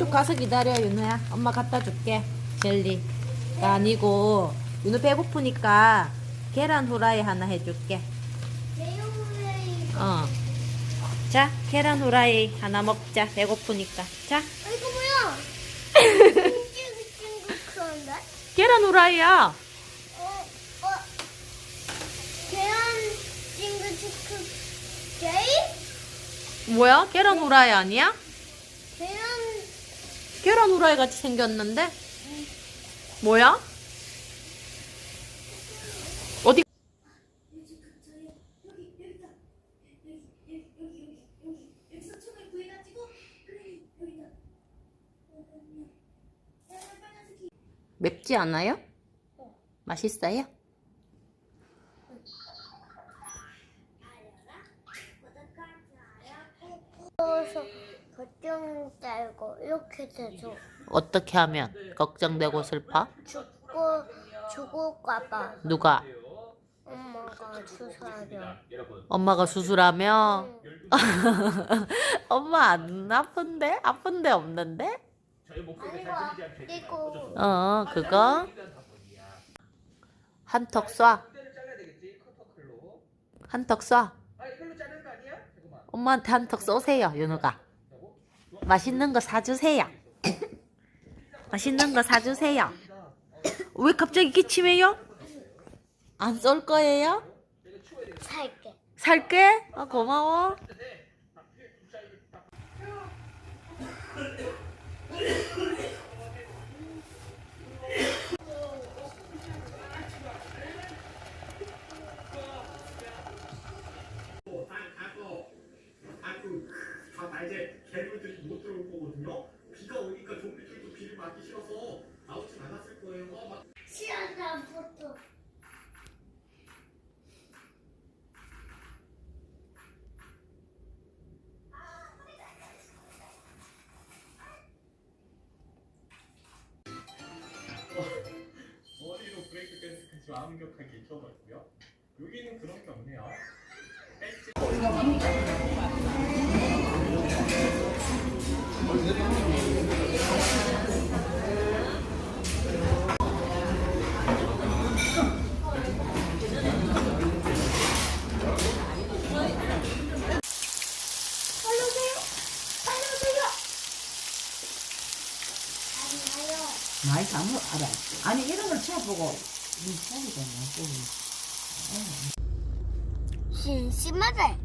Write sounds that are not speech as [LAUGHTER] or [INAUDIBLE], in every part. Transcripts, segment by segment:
저쪽 가서 기다려 윤호야 엄마 갖다 줄게 젤리가 아니고 윤호 배고프니까 계란 후라이 하나 해줄게. 어. 자 계란 후라이 하나 먹자 배고프니까 자 어, 이거 뭐야? [LAUGHS] 계란 후라이야 어, 어. 계란 찡긋찡긋 게이? 뭐야 계란 후라이 아니야? 계란 계란 후라이 같이 생겼는데 뭐야? 어디 맵지 않아요? 맛있어요? 넣어서 걱정 달고 이렇게 돼서 어떻게 하면 걱정되고 슬퍼? 죽고 죽을까 봐 누가? 엄마가 주사하려. 엄마가 수술하면 [LAUGHS] 엄마 안 아픈데? 아픈데 없는데? 이거 어 그거 한턱 쏴 한턱 쏴 엄마한테 한턱 쏘세요 윤우가 맛있는 거 사주세요 [COUGHS] 맛있는 거 사주세요 왜 갑자기 기침해요? 안 쏠 거예요? 살게. 살게? 아, 고마워 완벽하게 익혀봤고요. 여기는 그런 게 없네요. 많이 잘못 알아. 아니 이런 걸 쳐보고 이 소리가 나 심심한데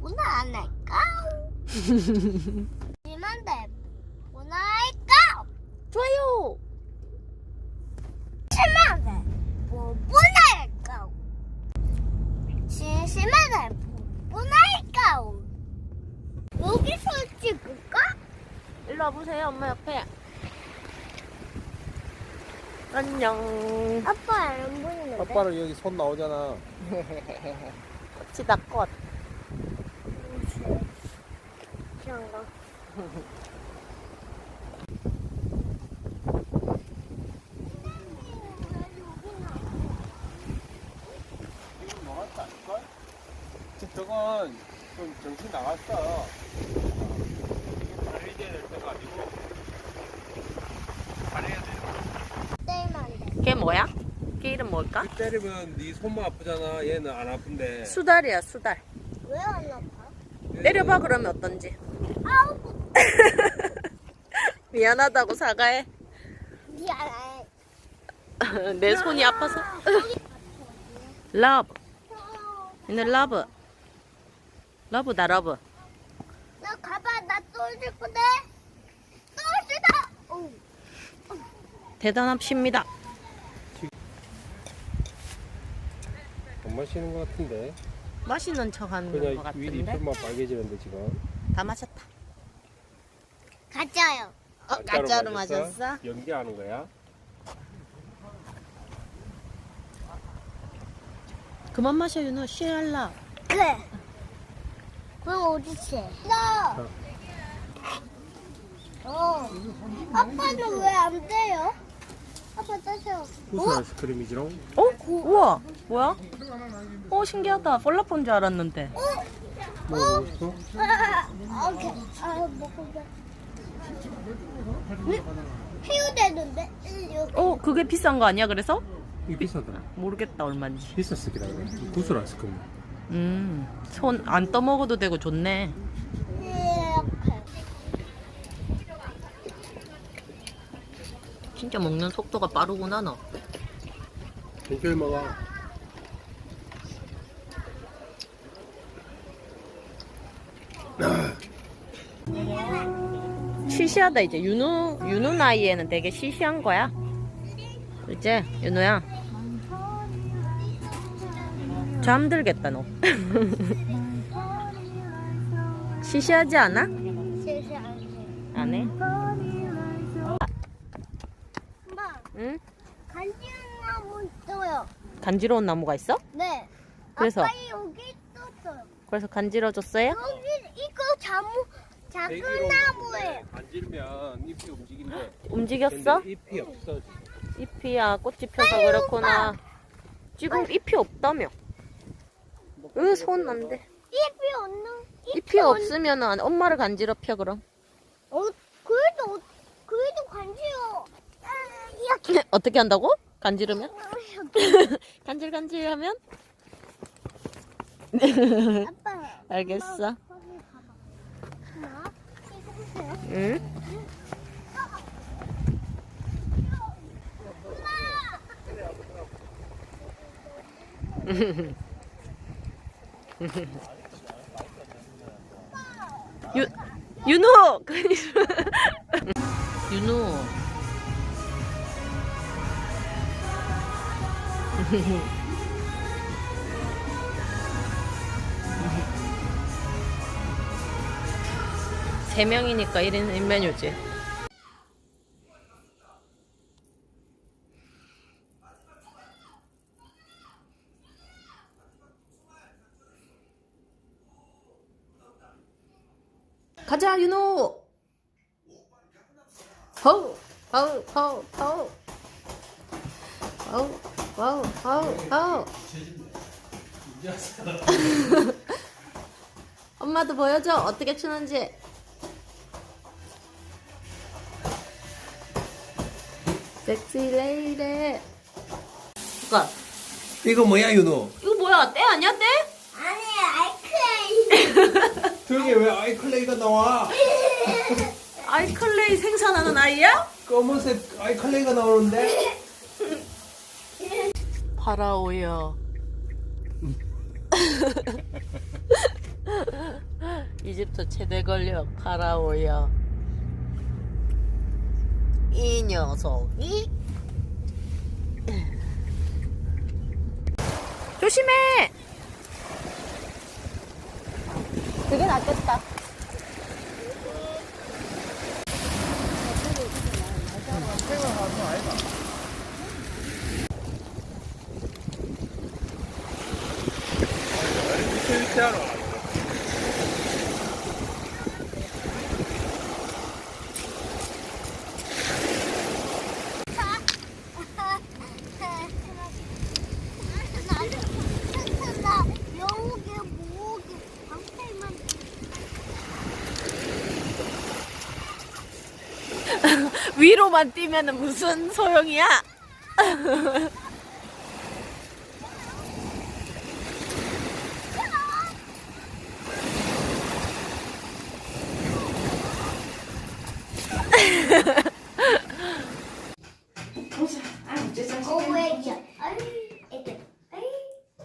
뭐나 안 할까? 심한데 뭐나 할까? 좋아요 심한데 뭐나 할까? 심심한데 뭐나 할까? 여기서 찍을까? 일로 와보세요 엄마 옆에 안녕 아빠 안 보이는데? 아빠는 여기 손 나오잖아. 꽃이다 꽃 그런 거. 저건 좀 정신 나갔어. 잘해야 될 때가 아니고 잘해야 돼. 때리면 안 돼. 걔 뭐야? 걔 이름 뭘까? 이 때리면 네 손만 아프잖아. 얘는 안 아픈데. 수달이야 수달 왜 안 아파? 때려봐 그러면 어떤지 아우 [LAUGHS] 미안하다고 사과해 미안해. [LAUGHS] 내 손이 아파서 [LAUGHS] 러브 얘는 러브 러브다 러브 나 가봐 나 떨어질 건데. 떨어지다. 오. 대단합십니다 마시는 것 같은데. 마시는 척 하는 것 그냥 위 같은데 입술만 빨개지는데 지금. 다 마셨다 가짜요. 어 가짜로 마셨어? 연기하는 거야? 그만 마셔 윤호 쉬할라 그래. 그럼 어디지? 나. 어. 아빠는 왜 안 돼요? 아빠 따세요. 구슬 아이스크림이지롱. 어? 우와 뭐야? 어 신기하다 폴라폰 줄 알았는데 어? 뭐 먹고 싶어? 아, 오케이. 아, 먹어봐. 해유되는데? 여기. 어 그게 비싼 거 아니야 그래서? 이게 비싸더라. 모르겠다 얼마인지 비쌌을 거다. 구슬 안 쓸 거면. 음손 안 떠먹어도 되고 좋네 이렇게. 진짜 먹는 속도가 빠르구나 너 천천히 먹어. 시시하다 이제 윤우 윤우 나이에는 되게 시시한 거야 이제 윤우야 잠들겠다 너 [LAUGHS] 시시하지 않아? 세상에. 안 해? 엄마, 응? 간지는 나무 있어요. 간지러운 나무가 있어? 네. 그래서? 아빠 여기 있었어요. 그래서 간지러졌어요? 여기 이거 자무 작은 나무예요. 만지면 잎이 움직인대. 움직였어? 근데 잎이 없어. 잎이야 꽃이 펴서 그렇구나 지금 잎이 없다며 으손 안 돼 잎이 없는 잎이 없으면 은 엄마를 간지럽혀 그럼 어, 그래도 그래도 간지요. 아, 이렇게 [LAUGHS] 어떻게 한다고? 간지르면? [LAUGHS] 간질간질 하면? 아빠. 알겠어 거기 가봐. 하나, 이거 보세요. 응? 유, 윤호! [LAUGHS] 윤호. [LAUGHS] 세 명이니까 1인 1메뉴지. 가자, 윤호! 허우! 허우! 허우! 허우! 허우! 허우! 허우! 허우! 엄마도 보여줘. 어떻게 추는지. 섹시 레이레. 잠깐. 이거 뭐야 윤호? 이거 뭐야? 때 아니야, 때? 아니, 아이크레이. [LAUGHS] 저게 왜 아이클레이가 나와? 아이클레이 생산하는 아이야? 검은색 아이클레이가 나오는데? 파라오야. [LAUGHS] 이집트 최대 권력 파라오야. 이 녀석이 조심해. 그게 낫겠다. 실제로. 나 여우개, 모우개, 방패만. 위로만 뛰면 무슨 소용이야? [LAUGHS] 보자. 아유, 저 어, 왜, 야, 아이, 애들, 아이,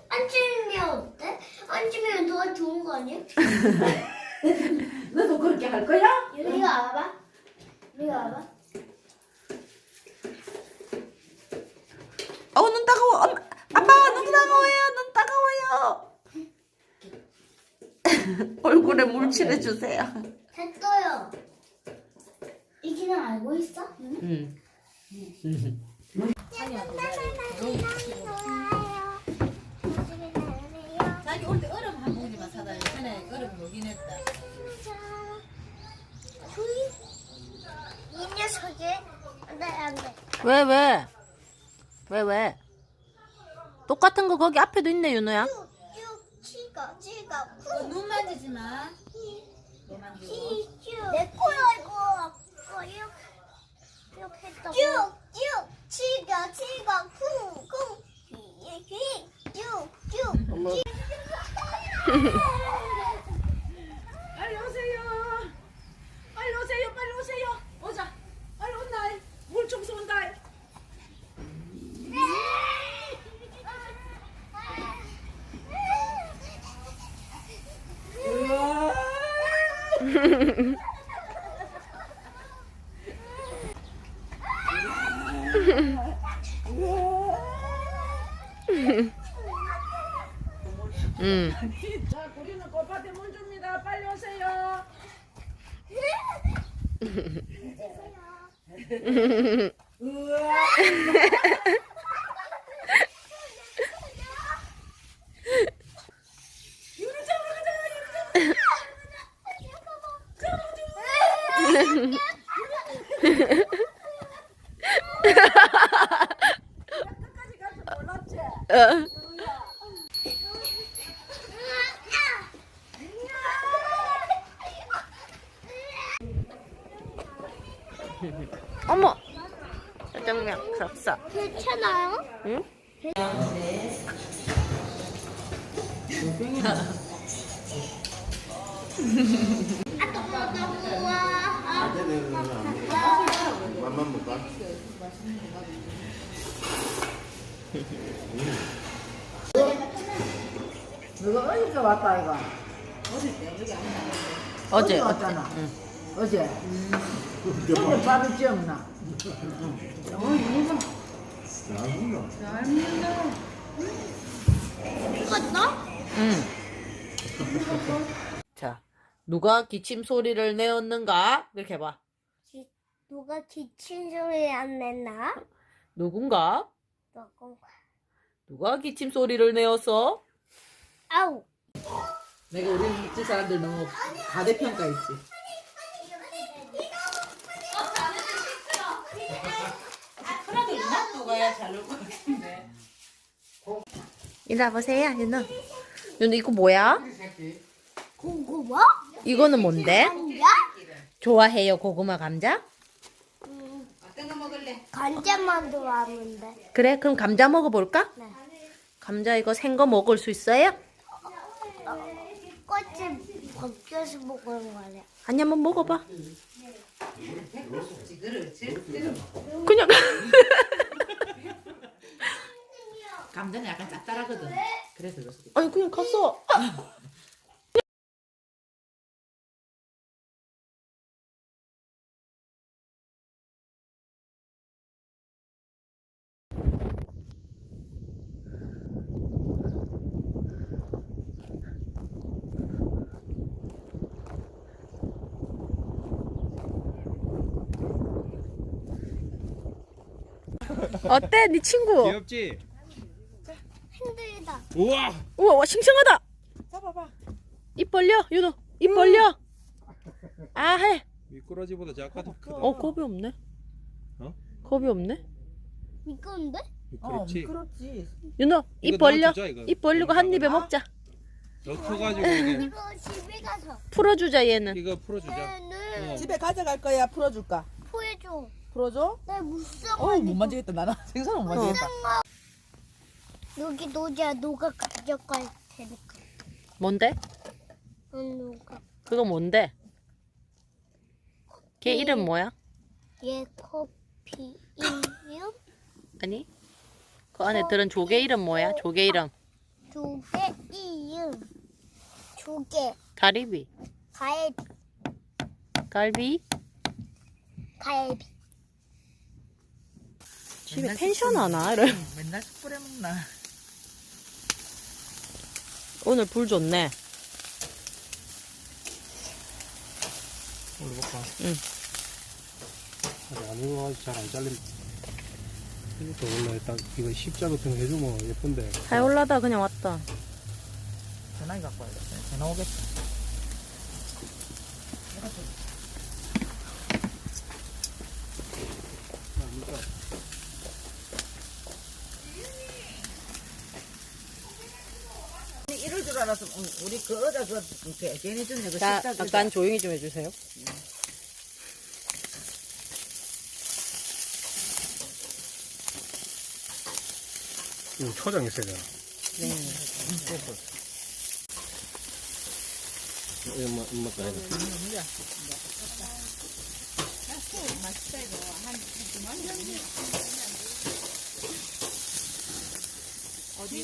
앉으면 어때? 앉으면 더 좋은 거 아니야? 너도 그렇게 할 거야? 여기 와봐. 여기 와봐. 어, 눈 따가워. 엄마, 아빠, 눈 따가워요. 눈 따가워요. 얼굴에 물 칠해 주세요. 됐어요. 이기는 알고 있어? 응. 응. 자기 올때 얼음 한 봉지만 사다 전에 얼음 녹긴 했다. 이 녀석이 안돼 안돼. 왜, 왜? 왜, 왜? 똑같은 거 거기 앞에도 있네, 윤호야. 쭉쭉 치가 치가 어, 눈 만지지 마. 一。 응. 자, 우리는 꽃밭에 물 줍니다. 빨리 오세요. [LAUGHS] [LAUGHS] [LAUGHS] 어. [LAUGHS] 어머. 짜장면 섭섭. 괜찮아요? 응? [LAUGHS] 맛만 볼까? 너가 어디서 왔다, 이거? 어제 왔잖아. 응. 어제. 어제 밥을 지었나? 응. 자, 누가 기침 소리를 내었는가? 이렇게 봐. 누가 기침 소리 안 냈나? 누군가? 누구? 누가 기침 소리를 내었어? 아우. 내가 우리 집 사람들 너무 가대평가했지. 이리 와보세요, 윤우. 윤우, 이거 뭐야? 고구마? 이거는 뭔데? 감자? 좋아해요, 고구마 감자? 감자만 좋아하는데. 그래, 그럼 감자 먹어볼까? 네. 감자 이거 생 거 먹을 수 있어요? 꽃을 벗겨서 먹는 거래. 아니, 한번 먹어봐. 그냥. 감자는 약간 짭짤하거든. 그래서 있어. 아니, 그냥 갔어. [LAUGHS] 어때, 네 친구? 귀엽지? 힘들다. 우와! 우와, 와, 싱싱하다. 잡아봐. 입 벌려, 윤호. 입 벌려. 아, 해. 미꾸라지보다 작아도 크다. 어, 겁이 없네. 어? 겁이 없네. 미끄러운데? 그렇지. 미끄럽지. 윤호, 입 이거 벌려. 넣어주자, 이거. 입 벌리고 한 입에 먹자. 넣어가지고 이게 [LAUGHS] 이거 집에 가서 풀어주자, 얘는. 이거 풀어주자. 얘는 어. 집에 가져갈 거야? 풀어줄까? 포해줘. 풀어줘? 나 무쌍. 어, 못 만지겠다. 나는 [LAUGHS] 생선 못 만지겠다. 여기 노자 노가 가져갈 테니까. 뭔데? 응, 노가. 그거 뭔데? 걔 이름 뭐야? 얘 커피 이름 [LAUGHS] 아니? 그 안에 들은 조개 이름 뭐야? 조개 이름. 두개 이름 두개 가리비. 갈비 갈비. 갈비. 집에 펜션 하나? 이래. 맨날 숯불에 먹나? 오늘 불 좋네. 올려볼까? 응. 아직 안 익어가지고 잘 안 잘린다. 이것도 원래 딱 이거 십자 같은 거 해주면 예쁜데. 하올라다 그냥 왔다. 전화기 갖고 와야겠다. 전화 오겠다. 이럴 줄 알았어. 응, 우리 그 어제 그, 그, 걔네 전에 그 자, 식사 잠깐 조용히 좀 해주세요. 이거 초장 있어야 되나? 네. 엄마, 엄마 거 해라. 어디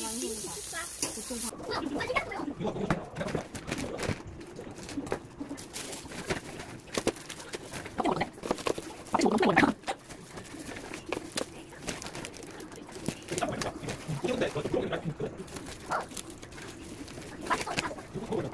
이거 근데 그거 그거 이거